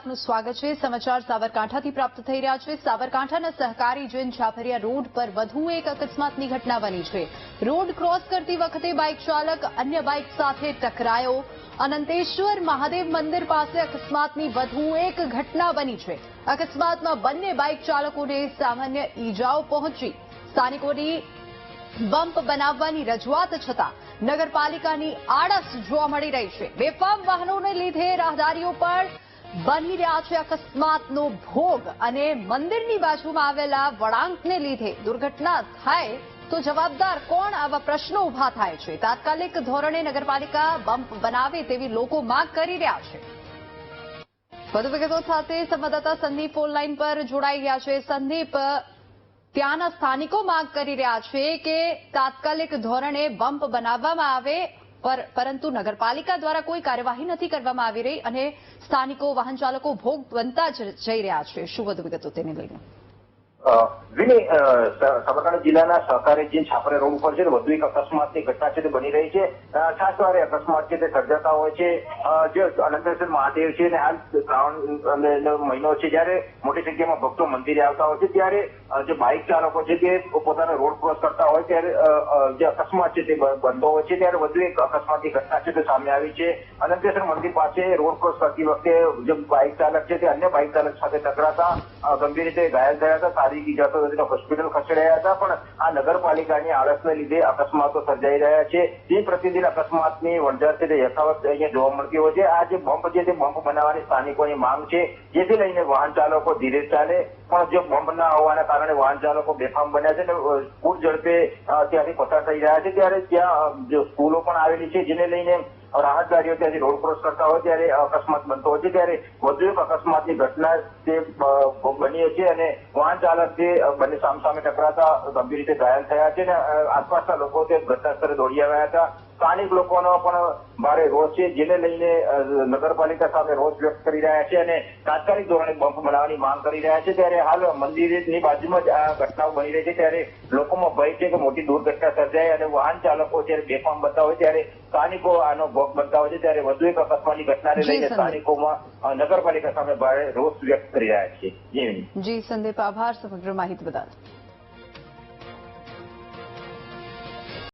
આપનું સ્વાગત છે. સમાચાર સાબરકાંઠાથી પ્રાપ્ત થઈ રહ્યા છે. સાબરકાંઠાના સહકારી જૈન છાપરિયા રોડ પર વધુ એક અકસ્માતની ઘટના બની છે. રોડ ક્રોસ કરતી વખતે બાઇક ચાલક અન્ય બાઇક સાથે ટકરાયો. અનંતેશ્વર મહાદેવ મંદિર પાસે અકસ્માતની વધુ એક ઘટના બની છે. અકસ્માતમાં બંને બાઇક ચાલકોને સામાન્ય ઈજાઓ પહોંચી. સ્થાનિકોની બમ્પ બનાવવાની રજૂઆત છતાં નગરપાલિકાની આળસ જોવા મળી રહી છે. બેફામ વાહનોને લીધે રાહદારીઓ પર બની રહ્યા છે અકસ્માતનો ભોગ અને મંદિરની બાજુમાં આવેલા વળાંકને લીધે દુર્ઘટના થાય તો જવાબદાર કોણ? આવા પ્રશ્નો ઊભા થાય છે. તાત્કાલિક ધોરણે નગરપાલિકા બમ્પ બનાવે તેવી લોકો માંગ કરી રહ્યા છે. વધુ વિગતો સાથે સંવાદદાતા સંદીપ ઓનલાઈન પર જોડાઈ ગયા છે. સંદીપ, ત્યાંના સ્થાનિકો માંગ કરી રહ્યા છે કે તાત્કાલિક ધોરણે બમ્પ બનાવવામાં આવે પરંતુ નગરપાલિકા દ્વારા કોઈ કાર્યવાહી નથી કરવામાં આવી રહી અને સ્થાનિકો વાહન ચાલકો ભોગ બનતા જઈ રહ્યા છે. શું વધુ વિગતો તેને લઈને? અ, વિની સાબરકાંઠા જિલ્લાના સહકારી જે છાપરે રોડ ઉપર છે વધુ એક અકસ્માતની ઘટના છે તે બની રહી છે. ખાસ વારે અકસ્માત છે તે સર્જાતા હોય છે. જે અનંતેશ્વર મહાદેવ છે અને હાલ શ્રાવણ મહિનો છે જ્યારે મોટી સંખ્યામાં ભક્તો મંદિરે આવતા હોય છે ત્યારે જે બાઇક ચાલકો છે તે પોતાનો રોડ ક્રોસ કરતા હોય ત્યારે જે અકસ્માત છે તે બનતો હોય છે ત્યારે વધુ એક અકસ્માતની ઘટના છે તે સામે આવી છે. અનંતેશ્વર મંદિર પાસે રોડ ક્રોસ કરતી વખતે જે બાઇક ચાલક છે તે અન્ય બાઇક ચાલક સાથે ટકરાતા ગંભીર રીતે ઘાયલ થયા હતા. શારીરિક ઈજા તો તેને હોસ્પિટલ ખસેડાયા હતા, પણ આ નગરપાલિકાની આળસને લીધે અકસ્માતો સર્જાઈ રહ્યા છે. તે પ્રતિદિન અકસ્માતની વણઝાર છે યથાવત અહીંયા જોવા મળતી હોય છે. આ જે બમ્પ છે તે બમ્પ બનાવવાની સ્થાનિકોની માંગ છે. જેથી લઈને વાહન ચાલકો ધીરે ચાલે પણ જે બોમ્બ ના હોવાના કારણે વાહન ચાલકો બેફામ બન્યા છે અને અ, ઝડપે ત્યાંથી પસાર થઈ રહ્યા છે. ત્યારે ત્યાં સ્કૂલો પણ આવેલી છે જેને લઈને રાહતદારીઓ ત્યાંથી રોડ ક્રોસ કરતા હોય ત્યારે અકસ્માત બનતો હોય છે. ત્યારે વધુ એક અકસ્માતની ઘટના તે બની હતી અને વાહન ચાલક જે બંને સામસામે ટકરાતા ગંભીર રીતે ઘાયલ થયા છે અને આસપાસના લોકો તે ઘટના સ્થળે દોડી આવ્યા હતા. સ્થાનિક લોકોનો પણ ભારે રોષ છે જેને લઈને નગરપાલિકા સામે રોષ વ્યક્ત કરી રહ્યા છે અને તાત્કાલિક ધોરણે બમ્પ બનાવવાની માંગ કરી રહ્યા છે. ત્યારે હાલ મંદિરની બાજુમાં જ આ ઘટનાઓ બની રહી છે. ત્યારે લોકોમાં ભય છે કે મોટી દુર્ઘટના સર્જાય અને વાહન ચાલકો જ્યારે બેફામ બનતા હોય ત્યારે સ્થાનિકો આનો ભોગ બનતા હોય છે. ત્યારે વધુ એક અકસ્માતની ઘટનાને લઈને. સ્થાનિકોમાં નગરપાલિકા સામે ભારે રોષ વ્યક્ત કરી રહ્યા છે. જી જી સંદીપ આભાર. સમગ્ર માહિતી બદલ.